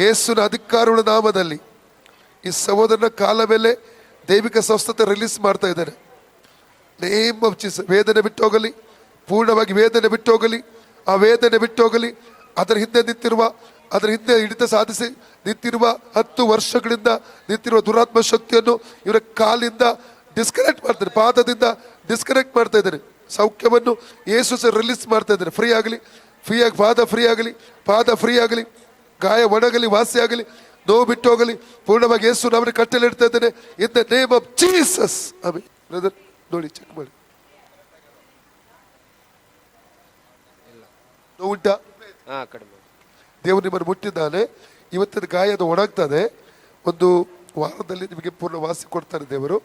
ಯೇಸುನ ಅಧಿಕಾರಗಳ ನಾಮದಲ್ಲಿ ಈ ಸಹೋದರನ ಕಾಲ ಮೇಲೆ ದೈವಿಕ ಸ್ವಸ್ಥತೆ ರಿಲೀಸ್ ಮಾಡ್ತಾ ಇದ್ದಾರೆ. ನೇಮ್ ಆಫ್ ವೇದನೆ ಬಿಟ್ಟೋಗಲಿ, ಪೂರ್ಣವಾಗಿ ವೇದನೆ ಬಿಟ್ಟು ಹೋಗಲಿ ಆ ವೇದನೆ ಬಿಟ್ಟು ಹೋಗಲಿ ಅದರ ಹಿಂದೆ ನಿಂತಿರುವ, ಅದರ ಹಿಂದೆ ಹಿಡಿತ ಸಾಧಿಸಿ ನಿಂತಿರುವ ಹತ್ತು ವರ್ಷಗಳಿಂದ ನಿಂತಿರುವ ದುರಾತ್ಮ ಶಕ್ತಿಯನ್ನು ಇವರ ಕಾಲಿಂದ ಡಿಸ್ಕನೆಕ್ಟ್ ಮಾಡ್ತಾರೆ, ಪಾದದಿಂದ ಡಿಸ್ಕನೆಕ್ಟ್ ಮಾಡ್ತಾ ಇದ್ದಾರೆ. ಸೌಖ್ಯವನ್ನು ಯೇಸು ಸಹ ರಿಲೀಸ್ ಮಾಡ್ತಾ ಇದ್ದಾರೆ. ಫ್ರೀ ಆಗಲಿ ಫ್ರೀ ಆಗಿ, ಪಾದ ಫ್ರೀ ಆಗಲಿ, ಪಾದ ಫ್ರೀ ಆಗಲಿ, ಗಾಯ ಒಣಗಲಿ, ವಾಸಿ ಆಗಲಿ, ನೋವು ಬಿಟ್ಟು ಹೋಗಲಿ, ಪೂರ್ಣವಾಗಿ ಯೇಸು ನಮ್ಮನ್ನು ಕಟ್ಟೆಲ್ಲಿ ಇಡ್ತಾ ಇದ್ದೇನೆ. In the name of Jesus ಆಮೇಲೆ ಬ್ರದರ್ ನೋಡಿ ಚೆಕ್ ಮಾಡಿ. ನೋವುಂಟಾ ಕಡಿಮೆ ದೇವರು ನಿಮ್ಮನ್ನು ಮುಟ್ಟಿದ್ದಾನೆ. ಇವತ್ತಿನ ಗಾಯ ಅದು ಒಣಗ್ತದೆ. ಒಂದು ವಾರದಲ್ಲಿ ನಿಮಗೆ ಪೂರ್ಣ ವಾಸಿ ಕೊಡ್ತಾರೆ ದೇವರು.